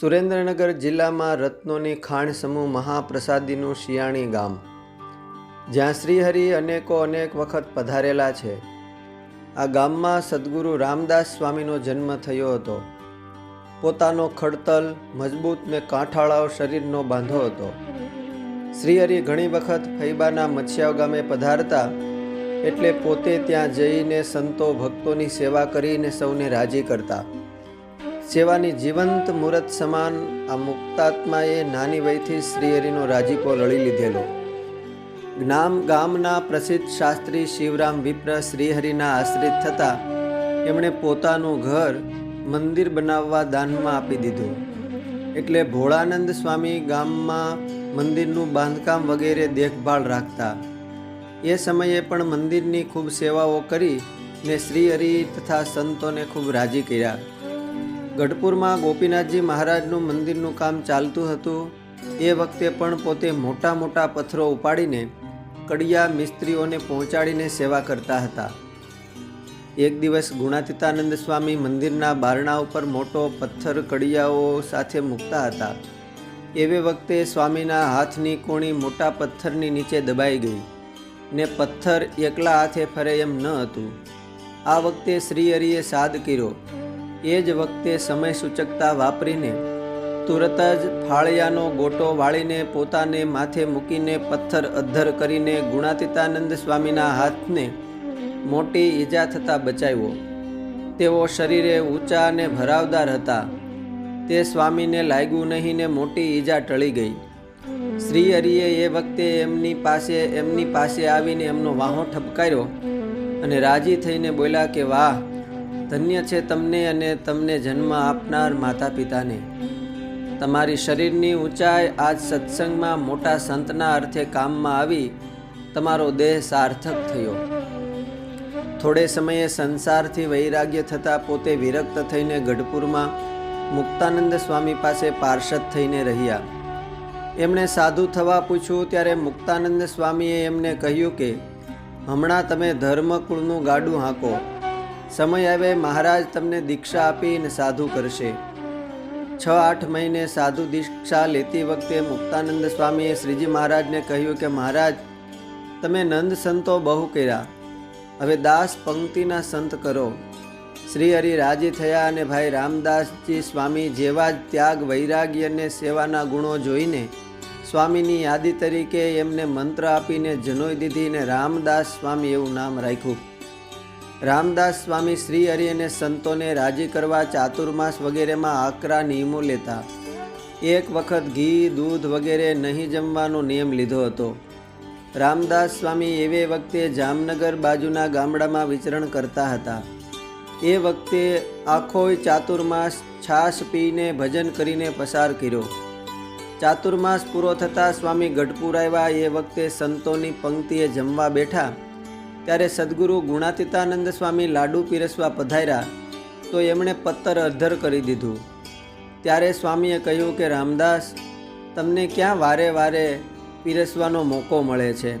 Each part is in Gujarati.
સુરેન્દ્રનગર જિલ્લામાં રત્નોની ખાણ સમૂહ મહાપ્રસાદીનું શિયાણી ગામ. જ્યાં શ્રીહરિ અનેકો અનેક વખત પધારેલા છે. આ ગામમાં સદગુરુ રામદાસ સ્વામીનો જન્મ થયો હતો. પોતાનો ખડતલ, મજબૂત ને કાંઠાળાઓ શરીરનો બાંધો હતો. શ્રીહરિ ઘણી વખત ફૈબાના મચ્છિયાવ ગામે પધારતા, એટલે પોતે ત્યાં જઈને સંતો ભક્તોની સેવા કરીને સૌને રાજી કરતા. સેવાની જીવંત મૂર્ત સમાન આ મુક્તાત્માએ નાની વયથી શ્રીહરિનો રાજીપો લડી લીધેલો. જ્ઞામ ગામના પ્રસિદ્ધ શાસ્ત્રી શિવરામ વિપ્ર શ્રીહરિના આશ્રિત થતા એમણે પોતાનું ઘર મંદિર બનાવવા દાનમાં આપી દીધું. એટલે ભોળાનંદ સ્વામી ગામમાં મંદિરનું બાંધકામ વગેરે દેખભાળ રાખતા. એ સમયે પણ મંદિરની ખૂબ સેવાઓ કરી ને શ્રીહરિ તથા સંતોને ખૂબ રાજી કર્યા. ગઢપુરમાં ગોપીનાથજી મહારાજનું મંદિરનું કામ ચાલતું હતું. એ વખતે પણ પોતે મોટા મોટા પથ્થરો ઉપાડીને કડિયા મિસ્ત્રીઓને પહોંચાડીને સેવા કરતા હતા. એક દિવસ ગુણાતીતાનંદ સ્વામી મંદિરના બારણા ઉપર મોટો પથ્થર કડિયાઓ સાથે મૂકતા હતા. એવે વખતે સ્વામીના હાથની કોણી મોટા પથ્થરની નીચે દબાઈ ગઈ ને પથ્થર એકલા હાથે ફરે એમ ન હતું. આ વખતે શ્રીહરિએ સાદ કર્યો એ જ વખતે સમય સૂચકતા વાપરીને તુરત જ ફાળિયાનો ગોટો વાળીને પોતાને માથે મૂકીને પથ્થર અદ્ધર કરીને ગુણાતીતાનંદ સ્વામીના હાથને મોટી ઈજા થતાં બચાવ્યો. તેઓ શરીરે ઊંચા અને ભરાવદાર હતા. તે સ્વામીને લાગ્યું નહીં ને મોટી ઈજા ટળી ગઈ. શ્રી હરિએ એ વખતે એમની પાસે એમની પાસે આવીને એમનો વાહો ઠપકાર્યો અને રાજી થઈને બોલ્યા કે, વાહ ધન્ય છે તમને અને તમને જન્મ આપનાર માતા પિતાને તમારી શરીરની ઊંચાઈ આજ સત્સંગમાં મોટા સંતના અર્થે કામમાં આવી, તમારો દેહ સાર્થક થયો. થોડે સમયે સંસારથી વૈરાગ્ય થતાં પોતે વિરક્ત થઈને ગઢપુરમાં મુક્તાનંદ સ્વામી પાસે પાર્ષદ થઈને રહ્યા. એમણે સાધુ થવા પૂછ્યું ત્યારે મુક્તાનંદ સ્વામીએ એમને કહ્યું કે, હમણાં તમે ધર્મકુળનું ગાડું હાંકો. સમય આવે, મહારાજ તમને દીક્ષા આપીને સાધુ કરશે. છ આઠ મહિને સાધુ દીક્ષા લેતી વખતે મુક્તાનંદ સ્વામીએ શ્રીજી મહારાજને કહ્યું કે, મહારાજ, તમે નંદ સંતો બહુ કર્યા. હવે દાસ પંક્તિના સંત કરો. શ્રી હરિ રાજી થયા અને ભાઈ રામદાસજી સ્વામી જેવા જ ત્યાગ, વૈરાગ્ય અને સેવાના ગુણો જોઈને સ્વામીની યાદી તરીકે એમને મંત્ર આપીને જનોઈ દીધી ને રામદાસ સ્વામી એવું નામ રાખ્યું. રામદાસ સ્વામી શ્રી હરિ અને સંતોને રાજી કરવા ચાતુર્માસ વગેરેમાં આકરા નિયમો લેતા. એક વખત ઘી, દૂધ વગેરે નહીં જમવાનો નિયમ લીધો હતો. રામદાસ સ્વામી એવે વખતે જામનગર બાજુના ગામડામાં વિચરણ કરતા હતા. એ વખતે આખોય ચાતુર્માસ છાશ પીને ભજન કરીને પસાર કર્યો. ચાતુર્માસ પૂરો થતાં સ્વામી ગઢપુર આવ્યા એ વખતે સંતોની પંક્તિએ જમવા બેઠા. ત્યારે સદગુરુ ગુણાતીતાનંદ સ્વામી લાડુ પીરસવા પધાર્યા, તો એમણે પત્તર અધ્ધર કરી દીધું. ત્યારે સ્વામીએ કહ્યું કે, રામદાસ, તમને ક્યાં વારે વારે પીરસવાનો મોકો મળે છે?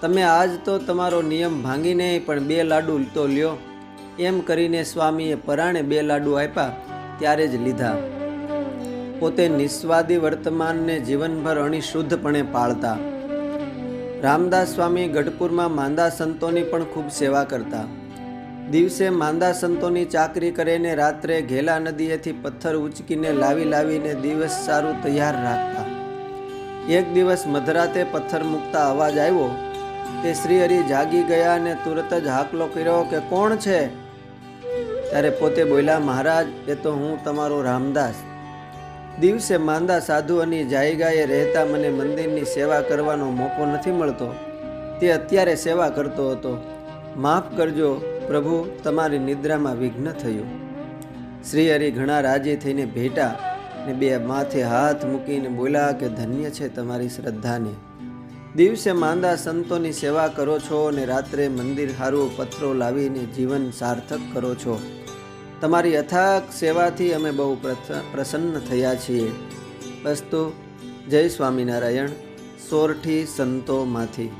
તમે આજ તો તમારો નિયમ ભાંગીને પણ બે લાડુ તો લ્યો. એમ કરીને સ્વામીએ પરાણે બે લાડુ આપ્યા, ત્યારે જ લીધા. પોતે નિસ્વાદી વર્તમાનને જીવનભર અણી શુદ્ધપણે પાળતા. રામદાસ સ્વામી ગઢપુરમાં માંદા સંતોની પણ ખૂબ સેવા કરતા. દિવસે માંદા સંતોની ચાકરી કરીને રાત્રે ઘેલા નદીએથી પથ્થર ઉચકીને લાવી લાવીને દિવસ સારું તૈયાર રાખતા. એક દિવસ મધરાતે પથ્થર મૂકતા અવાજ આવ્યો. તે શ્રીહરિ જાગી ગયા અને તુરત જ હાકલો કર્યો કે, કોણ છે? ત્યારે પોતે બોલ્યા, મહારાજ, એ તો હું તમારો રામદાસ. દિવસે માંદા સાધુઓની જાયગાએ રહેતા મને મંદિરની સેવા કરવાનો મોકો નથી મળતો. તે અત્યારે સેવા કરતો હતો. માફ કરજો, પ્રભુ, તમારી નિદ્રામાં વિઘ્ન થયું. શ્રીહરિ ઘણા રાજી થઈને ભેટા ને બે માથે હાથ મૂકીને બોલ્યા કે, ધન્ય છે તમારી શ્રદ્ધાને. દિવસે માંદા સંતોની સેવા કરો છો અને રાત્રે મંદિર હારું પથ્થરો લાવીને જીવન સાર્થક કરો છો. તમારી અથાગ સેવાથી અમે બહુ પ્રસન્ન થયા છીએ. અસ્તુ જય સ્વામિનારાયણ સોરઠી સંતોમાંથી.